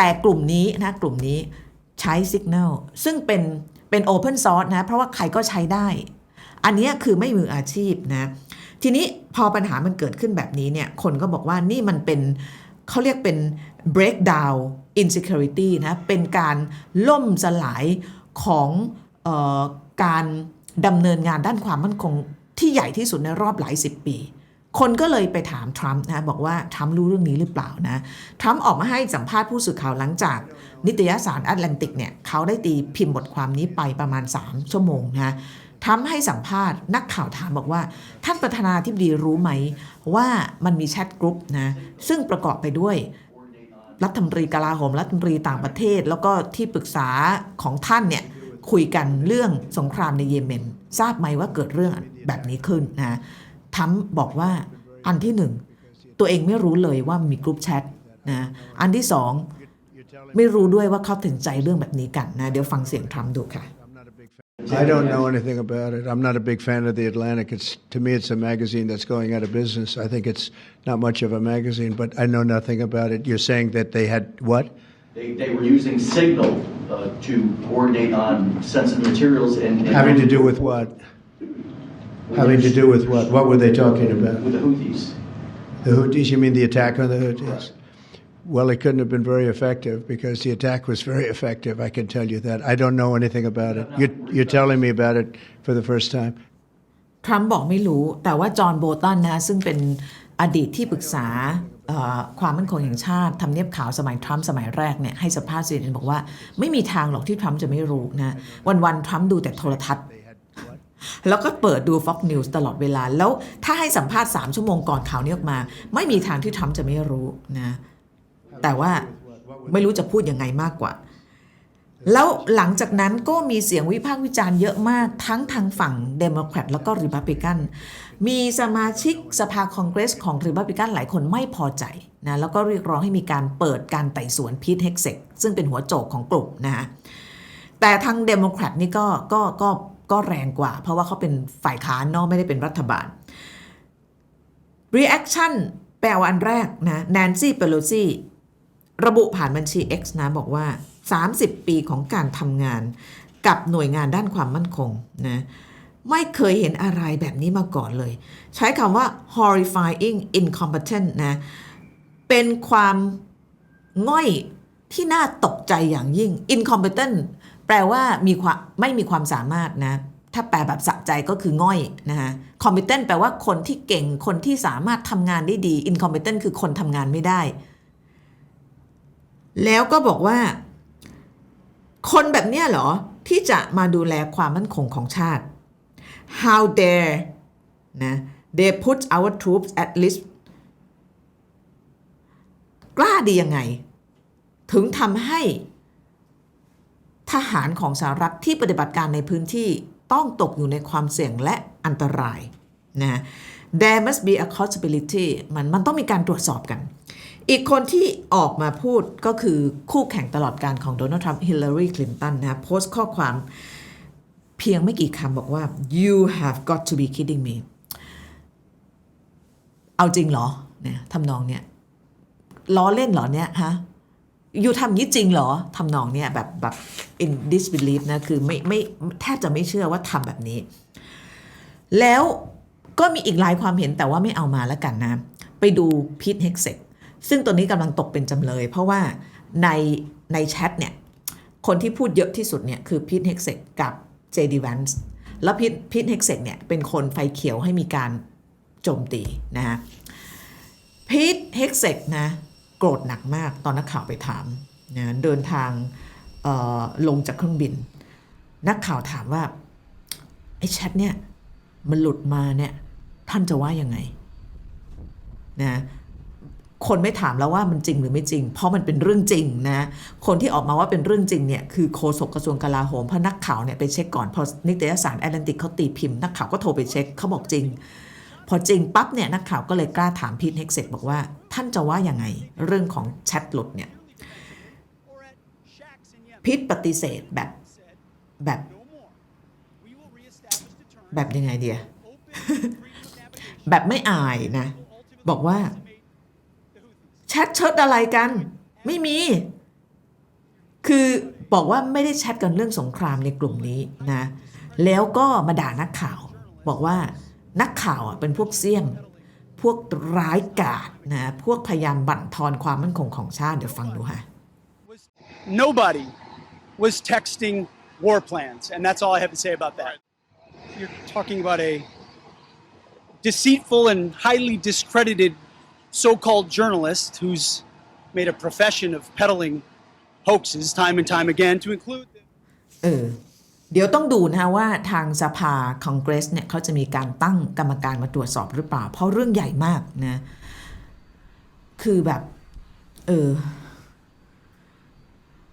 แต่กลุ่มนี้นะกลุ่มนี้ใช้ Signal ซึ่งเป็นเป็น Open Source นะเพราะว่าใครก็ใช้ได้ อันนี้คือไม่มืออาชีพนะทีนี้พอปัญหามันเกิดขึ้นแบบนี้เนี่ยคนก็บอกว่านี่มันเป็นเขาเรียกเป็น breakdown insecurity นะเป็นการล่มสลายของเออการดำเนินงานด้านความมั่นคงที่ใหญ่ที่สุดในรอบหลายสิบปี คนก็เลยไปถามทรัมป์นะบอกว่าทรัมป์รู้เรื่องนี้หรือเปล่านะทรัมป์ออกมาให้สัมภาษณ์ผู้สื่อข่าวหลังจาก นิตยสารแอตแลนติกเนี่ยเขาได้ตีพิมพ์บทความนี้ไปประมาณ 3 ชั่วโมงนะทรัมป์ให้สัมภาษณ์นักข่าวถามบอกว่า ท่านประธานาธิบดีรู้ไหม ว่ามันมีแชทกรุ๊ปนะซึ่งประกอบไปด้วย รัฐมนตรีกลาโหมรัฐมนตรีต่างประเทศ แล้วก็ที่ปรึกษาของท่านเนี่ยคุยกันเรื่องสงครามในเยเมน ทราบไหมว่าเกิดเรื่องแบบนี้ขึ้นนะทรัมป์บอกว่า อันที่หนึ่งตัวเองไม่รู้เลยว่ามีกรุ๊ปแชทนะอันที่สองไม่รู้ด้วยว่าเขาถึงใจเรื่องแบบนี้กันนะเดี๋ยวฟังเสียงทรัมป์ดูค่ะ I don't know anything about it. I'm not a big fan of the Atlantic. It's to me, it's a magazine that's going out of business. I think it's not much of a magazine, but I know nothing about it. You're saying that they had what? They, they were using Signal uh, to coordinate on sensitive materials and. and- Having to do with what? Having to do with what? What were they talking about? With the Houthis. The Houthis? You mean the attack on the Houthis? Well, it couldn't have been very effective because the attack was very effective. I can tell you that. I don't know anything about it. You're, you're telling me about it for the first time. ทรัมป์บอกไม่รู้ แต่ว่าจอห์นโบตันนะซึ่งเป็นอดีตที่ปรึกษาเอ่อความมั่นคงแห่งชาติทำเนียบขาวสมัยทรัมป์สมัยแรกเนี่ยให้สัมภาษณ์สื่อบอกว่า ไม่มีทางหรอกที่ทรัมป์จะไม่รู้นะวันๆทรัมป์ดูแต่โทรทัศน์ แล้วก็เปิดดู Fox News ตลอดเวลา แล้วถ้าให้สัมภาษณ์ 3 ชั่วโมงก่อนข่าวนี้ออกมา ไม่มีทางที่ทรัมป์จะไม่รู้นะแต่ว่าไม่รู้จะพูดยังไงมากกว่า แล้วหลังจากนั้นก็มีเสียงวิพากษ์วิจารณ์เยอะมากทั้งทางฝั่งเดโมแครตแล้วก็ริพับลิกันมีสมาชิกสภาคองเกรสของริพับลิกันหลายคนไม่พอใจนะแล้วก็เรียกร้องให้มีการเปิดการไต่สวนพีทเฮกเซกซึ่งเป็นหัวโจกของกลุ่มนะฮะแต่ทางเดโมแครตนี่ก็ก็ก็ ก็แรงกว่า เพราะว่าเขาเป็นฝ่ายค้านเนอกไม่ได้เป็นรัฐบาล reaction แปลว่าอันแรกนะแนนซี่เปโลซีระบุผ่านบัญชี X นะบอกว่า 30 ปีของการทำงานกับหน่วยงานด้านความมั่นคงนะไม่เคยเห็นอะไรแบบนี้มาก่อนเลย ใช้คำว่า horrifying incompetent นะ เป็นความง่อยที่น่าตกใจอย่างยิ่ง incompetent แปลว่ามีความไม่มีความสามารถนะ ถ้าแปลแบบสะใจก็คือง่อยนะฮะ competent แปลว่าคนที่เก่งคนที่สามารถทำงานได้ดี incompetent คือคนทำงานไม่ได้ แล้วก็บอกว่า คนแบบเนี้ยเหรอ ที่จะมาดูแลความมั่นคงของชาติ how dare นะ they put our troops at risk กล้าดียังไง ถึงทำให้ ทหารของสหรัฐที่ปฏิบัติการในพื้นที่ต้องตกอยู่ในความเสี่ยงและอันตรายนะ there must be accountability มันมันต้องมีการตรวจสอบกัน อีกคนที่ออกมาพูดก็คือคู่แข่งตลอดการของโดนัลด์ทรัมป์ฮิลลารีคลินตันนะโพสต์ข้อความเพียงไม่กี่คำบอกว่า you have got to be kidding me เอาจริงเหรอเนี่ยทำนองเนี่ยล้อเล่นเหรอเนี่ยฮะ อยู่ทำงี้จริงเหรอทำนองเนี่ยแบบแบบ in disbelief นะคือไม่ไม่แทบจะไม่เชื่อว่าทำแบบนี้ แล้วก็มีอีกหลายความเห็นแต่ว่าไม่เอามาแล้วกันนะ ไปดูพีทเฮกเซกซึ่งตัวนี้กำลังตกเป็นจำเลย เพราะว่าในในแชทเนี่ย คนที่พูดเยอะที่สุดเนี่ยคือพีทเฮกเซกกับเจดีแวนส์แล้วพีทพีทเฮกเซกเนี่ยเป็นคนไฟเขียวให้มีการโจมตีนะฮะพีทเฮกเซกนะ โกรธหนักมากตอนนักข่าวไปถามนะเดินทางลงจากเครื่องบิน นักข่าวถามว่าไอ้แชทเนี่ยมันหลุดมาเนี่ยท่านจะว่ายังไงนะคนไม่ถามแล้วว่ามันจริงหรือไม่จริง เพราะมันเป็นเรื่องจริงนะ คนที่ออกมาว่าเป็นเรื่องจริงเนี่ยคือโฆษกกระทรวงกลาโหมเพราะนักข่าวเนี่ยไปเช็คก่อนพอนิตยสารแอตแลนติกเขาตีพิมพ์นักข่าวก็โทรไปเช็คเขาบอกจริง พอจริงปั๊บเนี่ยนักข่าวก็เลยกล้าถามพีทเฮกเซกบอกว่าท่านจะว่ายังไงเรื่องของแชทหลุดเนี่ยพีทปฏิเสธแบบแบบแบบยังไงเดียแบบไม่อายนะ บอกว่าแชทเชิดอะไรกัน ไม่มี คือบอกว่าไม่ได้แชทกันเรื่องสงครามในกลุ่มนี้นะ แล้วก็มาด่านักข่าว บอกว่า นักข่าวอะเป็นพวกเสี่ยมพวกร้ายกาจนะพวกพยายามบั่นทอนความมั่นคงของชาติ เดี๋ยวฟังดูค่ะ nobody was texting war plans. And that's all I have to say about that. You're talking about a deceitful and highly discredited so called journalist who's made a profession of peddling hoaxes time and time again to include. เออ เดี๋ยวต้องดูนะว่าทางสภาคองเกรสเนี่ยเขาจะมีการตั้งกรรมการมาตรวจสอบหรือเปล่า เพราะเรื่องใหญ่มากนะ คือแบบ เออ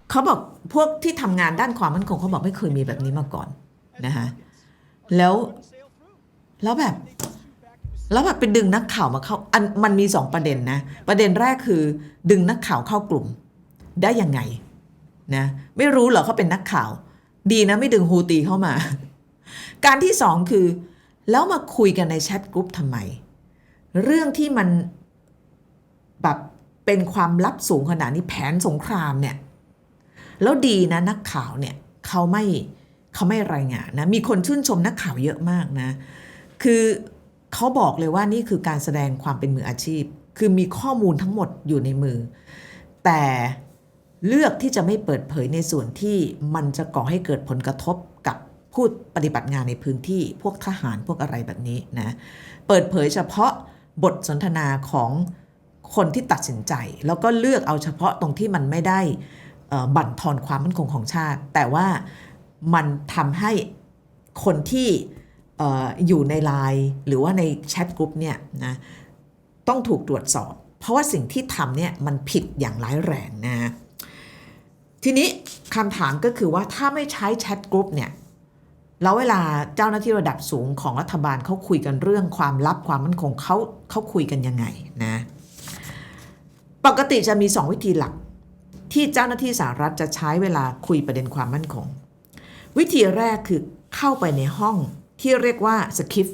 เขาบอกพวกที่ทำงานด้านความมั่นคงเขาบอกไม่เคยมีแบบนี้มาก่อนนะคะแล้วแล้วแบบ แล้วแบบไปดึงนักข่าวมาเข้าอันมันมีสองประเด็นนะ ประเด็นแรกคือ ดึงนักข่าวเข้ากลุ่ม ได้ยังไงนะไม่รู้เหรอเขาเป็นนักข่าว ดีนะไม่ดึงฮูตีเข้ามา การที่สองคือ แล้วมาคุยกันในแชทกรุ๊ปทำไม เรื่องที่มันแบบเป็นความลับสูงขนาดนี้แผนสงครามเนี่ย แล้วดีนะนักข่าวเนี่ยเขาไม่เขาไม่รายงานนะ มีคนชื่นชมนักข่าวเยอะมากนะ คือเขาบอกเลยว่านี่คือการแสดงความเป็นมืออาชีพ คือมีข้อมูลทั้งหมดอยู่ในมือ แต่ เลือกที่จะไม่เปิดเผยในส่วนที่มันจะก่อให้เกิดผลกระทบกับผู้ปฏิบัติงานในพื้นที่พวกทหารพวกอะไรแบบนี้นะเปิดเผยเฉพาะบทสนทนาของคนที่ตัดสินใจ แล้วก็เลือกเอาเฉพาะตรงที่มันไม่ได้บั่นทอนความมั่นคงของชาติ แต่ว่ามันทำให้คนที่ออยู่ในไลน์หรือว่าในแชทกลุ่มเนี่ยนะต้องถูกตรวจสอบ เพราะว่าสิ่งที่ทำเนี่ยมันผิดอย่างร้ายแรงนะ ทีนี้คำถามก็คือว่าถ้าไม่ใช้แชทกลุ่มเนี่ยแล้วเวลาเจ้าหน้าที่ระดับสูงของรัฐบาลเขาคุยกันเรื่องความลับความมั่นคงเขาเขาคุยกันยังไงนะปกติจะมี 2 วิธีหลัก ที่เจ้าหน้าที่สหรัฐจะใช้เวลาคุยประเด็นความมั่นคง วิธีแรกคือเข้าไปในห้องที่เรียกว่า SCIF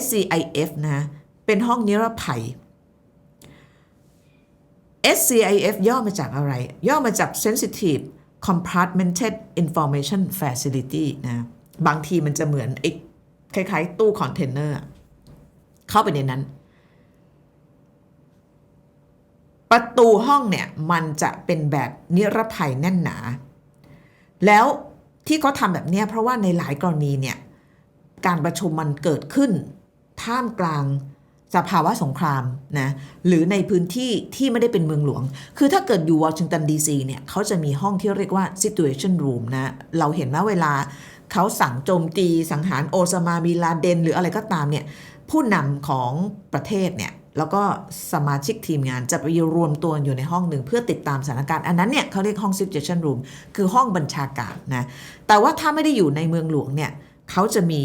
SCIF นะเป็นห้องนิรภัย SCIF ย่อมาจากอะไร ย่อมาจาก Sensitive Compartmented Information Facility นะบางทีมันจะเหมือนไอ้คล้าย ๆ ตู้คอนเทนเนอร์อะเข้าไปในนั้น ประตูห้องเนี่ย มันจะเป็นแบบนิรภัยแน่นหนา แล้วที่เขาทำแบบเนี้ยเพราะว่าในหลายกรณีเนี่ย การประชุมมันเกิดขึ้น ท่ามกลาง สภาวะสงครามนะหรือในพื้นที่ที่ไม่ได้เป็นเมืองหลวง คือถ้าเกิดอยู่วอชิงตันดีซีเนี่ยเขาจะมีห้องที่เรียกว่า situation room นะ เราเห็นว่าเวลาเขาสั่งโจมตีสังหารโอซามาบิลาเดน หรืออะไรก็ตามเนี่ยผู้นำของประเทศเนี่ยแล้วก็สมาชิกทีมงานจะไปรวมตัวอยู่ในห้องหนึ่งเพื่อติดตามสถานการณ์ อันนั้นเนี่ยเขาเรียกห้อง situation room คือห้องบัญชาการนะแต่ว่าถ้าไม่ได้อยู่ในเมืองหลวงเนี่ยเขาจะมี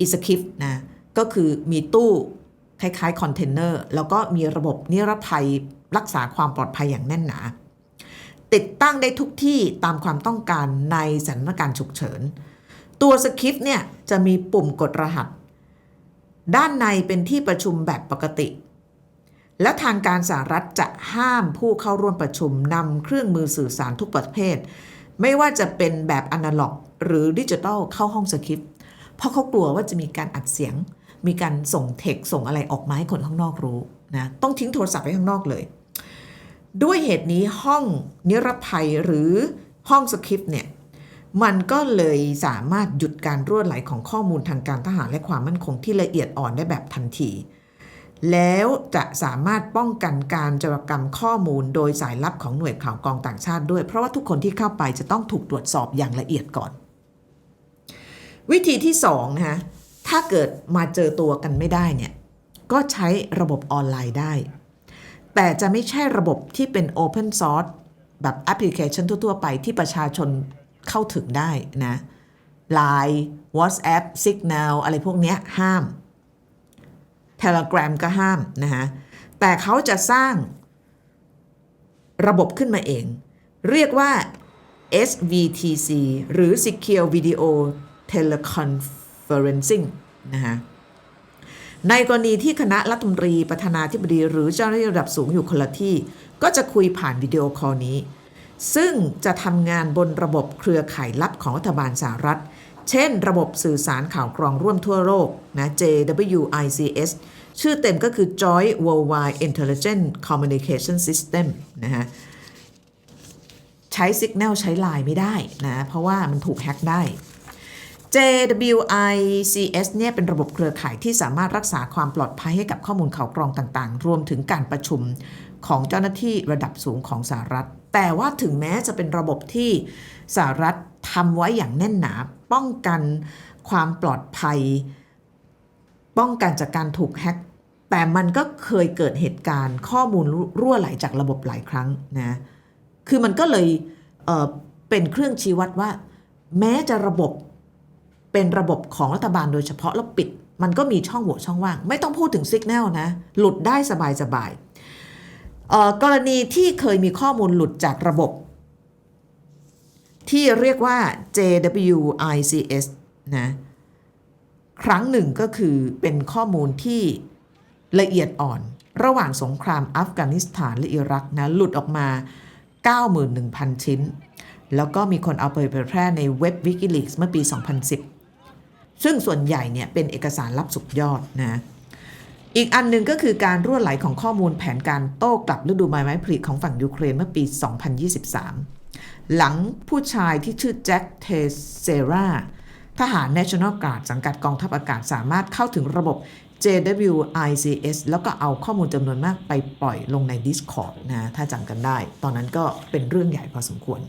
อิสคิฟนะก็คือมีตู้ คล้ายๆคอนเทนเนอร์แล้วก็มีระบบนิรภัยรักษาความปลอดภัยอย่างแน่นหนา ติดตั้งได้ทุกที่ตามความต้องการในสถานการณ์ฉุกเฉิน ตัวสคริปต์เนี่ยจะมีปุ่มกดรหัส ด้านในเป็นที่ประชุมแบบปกติ และทางการสหรัฐจะห้ามผู้เข้าร่วมประชุมนำเครื่องมือสื่อสารทุกประเภท ไม่ว่าจะเป็นแบบอนาล็อก หรือดิจิทัลเข้าห้องสคริปต์เพราะเขากลัวว่าจะมีการอัดเสียง มีการส่งเทคส่งอะไรออกมาให้คนข้างนอกรู้นะต้องทิ้งโทรศัพท์ไว้ข้างนอกเลย ด้วยเหตุนี้ห้องนิรภัยหรือห้องสคริปต์เนี่ยมันก็เลยสามารถหยุดการรั่วไหลของข้อมูลทางการทหารและความมั่นคงที่ละเอียดอ่อนได้แบบทันที แล้วจะสามารถป้องกันการจารกรรมข้อมูลโดยสายลับของหน่วยข่าวกองต่างชาติด้วย เพราะว่าทุกคนที่เข้าไปจะต้องถูกตรวจสอบอย่างละเอียดก่อน วิธีที่2นะคะ ถ้าเกิดมาเจอตัวกันไม่ได้เนี่ยก็ใช้ระบบออนไลน์ได้ แต่จะไม่ใช่ระบบที่เป็น Open Source แบบแอปพลิเคชันทั่ว ๆ ไปที่ประชาชนเข้าถึงได้นะ Line WhatsApp Signal อะไรพวกนี้ห้าม Telegram ก็ห้ามนะฮะแต่เขาจะสร้างระบบขึ้นมาเอง เรียกว่า SVTC หรือ Secure Video telecon referencing นะฮะในกรณีที่คณะรัฐมนตรีประธานาธิบดี หรือเจ้าหน้าที่ระดับสูงอยู่คนละที่ ก็จะคุยผ่านวิดีโอคอลนี้ ซึ่งจะทำงานบนระบบเครือข่ายลับของรัฐบาลสหรัฐ เช่น ระบบสื่อสารข่าวกรองร่วมทั่วโลกนะ JWICS ชื่อเต็มก็คือ Joint Worldwide Intelligent Communication System นะฮะใช้ Signal ใช้ Line ไม่ได้นะ เพราะว่ามันถูกแฮ็กได้ JWICS เนี่ยเป็นระบบเครือข่ายที่สามารถรักษาความปลอดภัยให้กับข้อมูลข่าวกรองต่างๆ รวมถึงการประชุมของเจ้าหน้าที่ระดับสูงของสหรัฐ แต่ว่าถึงแม้จะเป็นระบบที่สหรัฐทำไว้อย่างแน่นหนา ป้องกันความปลอดภัย ป้องกันจากการถูกแฮ็กแต่มันก็เคยเกิดเหตุการณ์ข้อมูลรั่วไหลจากระบบหลายครั้งนะ คือมันก็เลยเเป็นเครื่องชี้วัดว่า แม้จะระบบ เป็นระบบของรัฐบาลโดยเฉพาะแล้วปิด มันก็มีช่องโหว่ช่องว่าง ไม่ต้องพูดถึง Signal นะ หลุดได้สบายสบายๆกรณีที่เคยมีข้อมูลหลุดจากระบบ ที่เรียกว่า JWICS นะครั้งหนึ่งก็คือเป็นข้อมูลที่ละเอียดอ่อน ระหว่างสงครามอัฟกานิสถานและอิรักนะหลุดออกมา 91,000 ชิ้น แล้วก็มีคนเอาไปเผยแพร่ในเว็บ Wikileaks เมื่อปี 2010 ซึ่งส่วนใหญ่เนี่ยเป็นเอกสารลับสุดยอดนะอีกอันหนึ่งก็คือการรั่วไหลของข้อมูลแผนการโต้กลับฤดูใบไม้ผลิของฝั่งยูเครนเมื่อปี 2023 หลังผู้ชายที่ชื่อแจ็คเทเซราทหาร National Guard สังกัดกองทัพอากาศสามารถเข้าถึงระบบ JWICS แล้วก็เอาข้อมูลจำนวนมากไปปล่อยลงใน Discord นะ ถ้าจำกันได้ ตอนนั้นก็เป็นเรื่องใหญ่พอสมควร